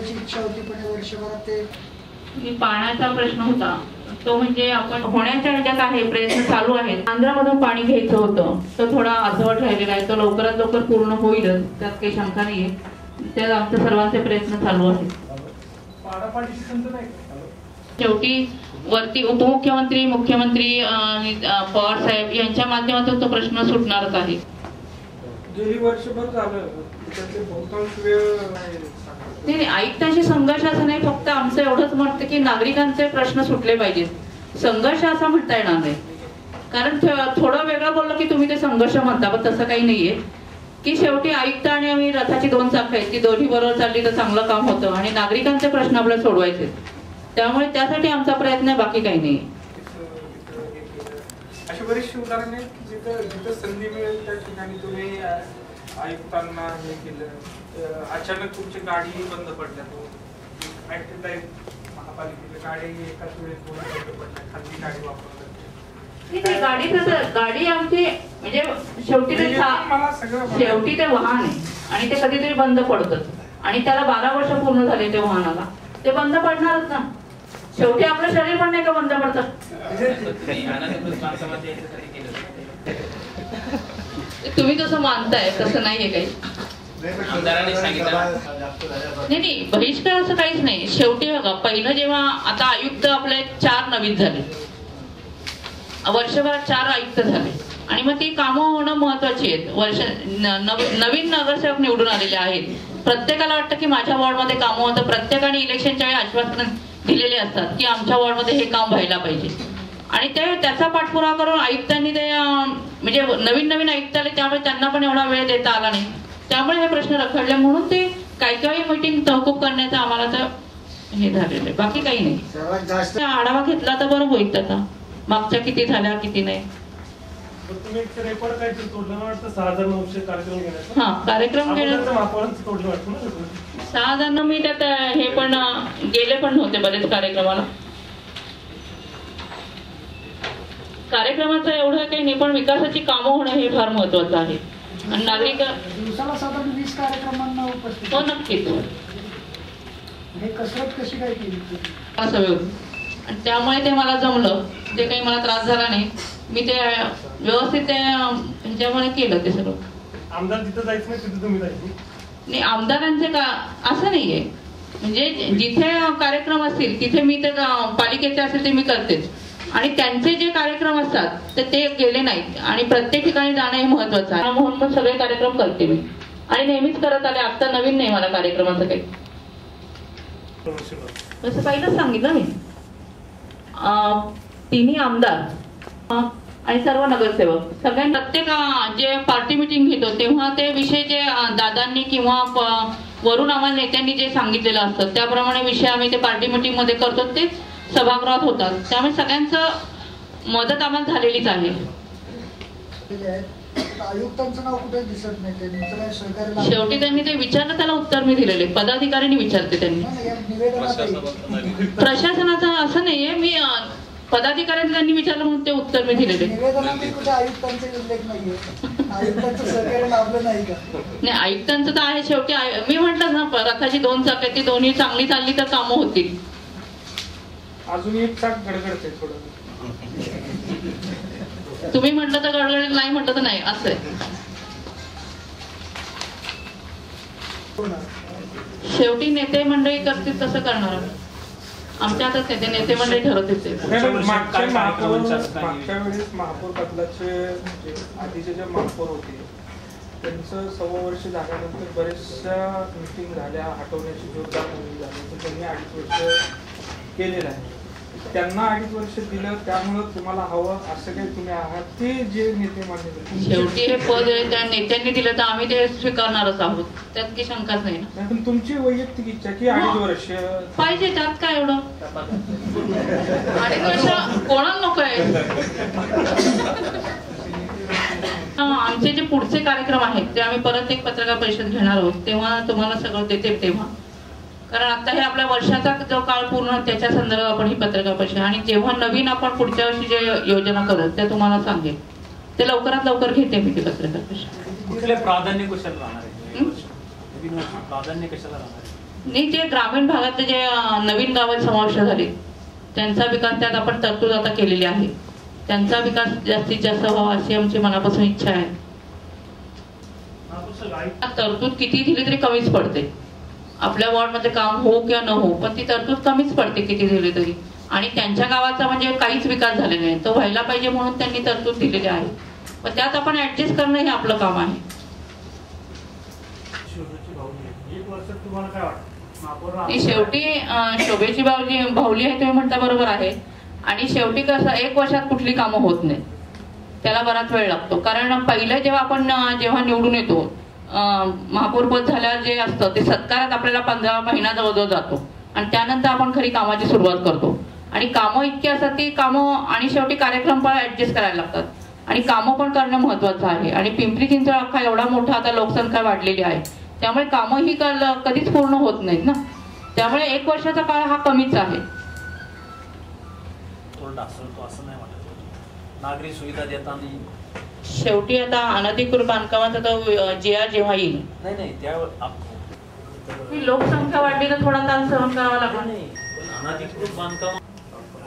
इच्छा होती पण वर्षभरात ते पाण्याचा प्रश्न होता. तो म्हणजे आपण होण्याच्या ह्याच्यात आहे प्रयत्न चालू आहेत. आंध्रामधून पाणी घ्यायचं होतं तर थोडा अर्धवट राहिलेला आहे. तो लवकरात लवकर पूर्ण होईलच त्यात काही शंका नाहीये. त्यात आमचे सर्वांचे प्रयत्न चालू आहेत. शेवटी वरती उपमुख्यमंत्री मुख्यमंत्री अं, पवार साहेब यांच्या माध्यमातून तो प्रश्न सुटणारच आहे. गेली वर्षभर झालं. नाही आयुक्तांशी संघर्ष असं नाही फक्त आमचं एवढंच म्हणतं की नागरिकांचे प्रश्न सुटले पाहिजेत. संघर्ष असा म्हणता येणार नाही. कारण थोडं वेगळं बोललं की तुम्ही ते संघर्ष म्हणता पण तसं काही नाहीये. की शेवटी आयुक्त आणि आम्ही रथाची दोन चाक आहेत ती दोन्ही बरोबर चालली तर चांगलं काम होतं आणि नागरिकांचे प्रश्न आपल्याला सोडवायचे त्यामुळे त्यासाठी आमचा प्रयत्न आहे बाकी काही नाही. अशी बरीचशी उदाहरणं जिथं जिथं संधी मिळेल त्या ठिकाणी तुम्ही आयुक्तांना हे केलं. अचानक तुमची गाडी बंद पडल्या. तो महापालिकेच्या गाडी एकाच वेळेस बंद पडल्या. खाजगी गाडी वापरतात गाडी गाडी आमची म्हणजे शेवटी ते सगळं शेवटी ते वाहन आहे. आणि ते कधीतरी बंद पडतं. आणि त्याला बारा वर्ष पूर्ण झाले ते वाहनाला. ते बंद पडणारच ना. शेवटी आपलं शरीर पण नाही का बंद पडतं? तुम्ही कसं मानताय? तसं नाहीये काही. नाही नाही बहिष्कार असं काहीच नाही. शेवटी बघा पहिलं जेव्हा आता आयुक्त आपले चार नवीन झाले. वर्षभरात चार आयुक्त झाले. आणि मग ती कामं होणं महत्वाची आहेत. वर्ष नवीन नगरसेवक निवडून आलेले आहेत. प्रत्येकाला वाटतं की माझ्या वॉर्डमध्ये कामं होतं. प्रत्येकाने इलेक्शनच्या वेळी आश्वासन दिलेले असतात की आमच्या वॉर्डमध्ये हे काम व्हायला पाहिजे. आणि ते त्याचा पाठपुरावा करून आयुक्तांनी ते म्हणजे नवीन नवीन आयुक्त आले त्यामुळे त्यांना पण एवढा वेळ देता आला नाही. त्यामुळे हे प्रश्न रखडले. म्हणून ते काही काही मीटिंग तहकूब करण्याचं आम्हाला तर हे झालेलं आहे. बाकी काही नाही. आढावा घेतला तर बरं होईल त्याचा. मागच्या किती झाल्या किती नाही. पण तुम्ही एक रेकॉर्ड काहीतरी तोडलं मला वाटतं? सहा हजार नऊशे कार्यक्रम घेण्याचा? हा कार्यक्रम? सहा जण मी त्यात हे पण गेले पण नव्हते बरेच कार्यक्रमाला. कार्यक्रमाचं एवढं काही नाही पण विकासाची कामं होणं हे फार महत्वाचं आहे. आणि नागरिक दिवसाला साधारण वीस कार्यक्रमांना उपस्थित हो नक्कीच. हे आणि त्यामुळे ते मला जमलं. ते काही मला त्रास झाला नाही मी ते व्यवस्थित ते अं, ह्याच्यामुळे केलं ते सगळं. आमदार तिथं जायचं नाही तिथे तुम्ही जायचं. नाही आमदारांचे का असं नाहीये. म्हणजे जिथे कार्यक्रम असतील तिथे मी तर अं, पालिकेचे असेल ते मी करतेच. आणि त्यांचे जे कार्यक्रम असतात तर ते गेले नाहीत. आणि प्रत्येक ठिकाणी जाणं हे महत्वाचं आहे. म्हणून मग सगळे कार्यक्रम करते मी. आणि नेहमीच करत आले आता नवीन नाही मला कार्यक्रमाचं काही. तसं पहिलंच सांगितलं मी. अं, तिन्ही आमदार आणि सर्व नगरसेवक सगळ्या प्रत्येक जे पार्टी मिटिंग घेतो तेव्हा ते विषय जे दादांनी किंवा वरून आम्हाला नेत्यांनी जे सांगितलेलं असतं त्याप्रमाणे विषय आम्ही ते पार्टी मिटिंगमध्ये करतो तेच सभागृहात होतात. त्यामुळे सगळ्यांचं मदत आम्हाला झालेलीच आहे. आयुक्तांचं नाव कुठे दिसत नाही? शेवटी त्यांनी ते विचारलं त्याला उत्तर मी दिलेले पदाधिकाऱ्यांनी विचारते त्यांनी. प्रशासनाचं असं नाहीये मी पदाधिकाऱ्यांनी त्यांनी विचारलं म्हणून ते उत्तर मी दिलेले निवेदनातही कुठे आयुक्तांचा उल्लेख नाहीये. आयुक्तांचं सहकार्य लाभलं नाही का? नाही आयुक्तांचं तर आहे. शेवटी मी म्हंटल ना रथाची दोन चाक ती दोन्ही चांगली चालली तर कामं होतील. अजून एक चाक गडगडते थोडं तुम्ही म्हटलं तर गडगड नाही म्हटलं तर नाही असं. शेवटी नेते मंडळी करतील तसं करणार. आमच्या हातात नाही ते नेते मंडळी ठरवतील ते नाही, पण वर्षात मागच्या वेळेस महापौर पदाचे म्हणजे आधीचे जे महापौर होते त्यांचं सव्वा वर्ष झाल्यानंतर बऱ्याचशा मिटिंग झाल्या हटवण्याची जोरदार मोहीम झाली तर त्यांनी अडीच वर्ष केलेलं आहे त्यांना अडीच वर्ष दिलं त्यामुळं तुम्हाला हवं असं काही तुम्ही आहात. ते जे नेते मान्य. शेवटी हे पद आहे, त्या नेत्यांनी दिलं तर आम्ही ते स्वीकारणारच आहोत. त्यात काही शंकाच नाही ना. पण तुमची वैयक्तिक इच्छा की अडीच वर्ष? पाहिजे त्यात काय एवढं? आणि वर्ष कोणाला नको आहे? हा, आमचे जे पुढचे कार्यक्रम आहेत ते आम्ही परत एक पत्रकार परिषद घेणार आहोत. तेव्हा तुम्हाला सगळं देते तेव्हा. कारण आता हे आपल्या वर्षाचा जो काळ पूर्ण त्याच्या संदर्भात आपण ही पत्रकार परिषद आणि जेव्हा नवीन आपण पुढच्या वर्षी जे योजना करू ते तुम्हाला सांगेल. ते लवकरात लवकर घेते मी ती पत्रकार परिषद. कुठले प्राधान्य कशाला राहणार आहे? हं? नवीन वर्ष प्राधान्य कशाला राहणार आहे? आणि जे ग्रामीण भागातले जे नवीन गावात समाविष्ट झाले त्यांचा विकास त्यात आपण तरतूद आता केलेली आहे. त्यांचा विकास जास्तीत जास्त व्हावा अशी आमची मनापासून इच्छा आहे. तरतूद किती दिली तरी कमीच पडते. आपल्या वॉर्डमध्ये काम हो किंवा न हो पण ती तरतूद कमीच पडते किती दिली तरी. आणि त्यांच्या गावाचा म्हणजे काहीच विकास झालेला नाही. तो व्हायला पाहिजे म्हणून त्यांनी तरतूद दिलेली आहे. पण त्यात आपण ऍडजस्ट करणं हे आपलं काम आहे. शेवटी शोभेची बावली भावली आहे तुम्ही म्हणता बरोबर आहे. आणि शेवटी कसं एक वर्षात कुठली कामं होत नाही त्याला बराच वेळ लागतो. कारण पहिलं जेव्हा आपण जेव्हा निवडून येतो महापौरपद झाल्यावर जे असतं ते सत्कारात आपल्याला पंधरा महिना जवळजवळ जातो. आणि त्यानंतर आपण खरी कामाची सुरुवात करतो. आणि कामं इतकी असतात की कामं आणि शेवटी कार्यक्रम पण ऍडजस्ट करायला लागतात. आणि कामं पण करणं महत्वाचं आहे. आणि पिंपरी चिंचवड अख्खा एवढा मोठा आता लोकसंख्या वाढलेली आहे. त्यामुळे कामं ही कधीच पूर्ण होत नाहीत ना? त्यामुळे एक वर्षाचा काळ हा कमीच आहे. नागरी सुविधा देताना शेवटी आता अनधिकृत बांधकामाचा तो जे आर जेव्हा येईल. नाही नाही ही लोकसंख्या वाढली तर थोडा ताण सहन करावा लागणार नाही अनधिकृत बांधकाम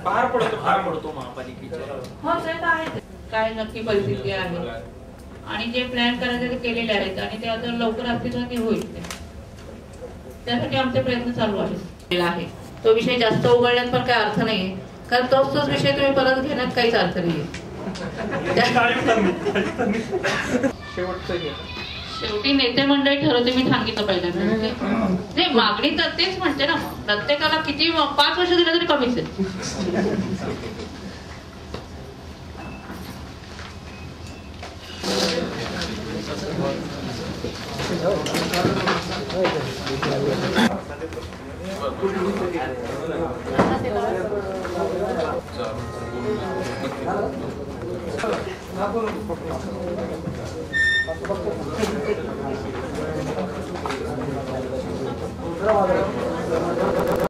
भार पडतो भार पडतो महापालिकेच्या. हो ते तर आहे काय नक्की परिस्थिती आहे. आणि जे प्लॅन करायचे ते केलेले आहेत. आणि ते आता लवकर अस्तित्वात होईल. त्यासाठी आमचे प्रयत्न चालू आहेत. आहे. तो विषय जास्त उघडण्यात पण काही अर्थ नाहीये. कारण तोच तोच विषय तुम्ही परत घेण्यात काहीच अर्थ नाहीये. शेवटी नेते मंडळी ठरवते मी सांगितलं पहिल्यांदा. ते मागणी तर तेच म्हणते ना प्रत्येकाला किती पाच वर्ष दिलं तरी कमीच आहे. どうぞ。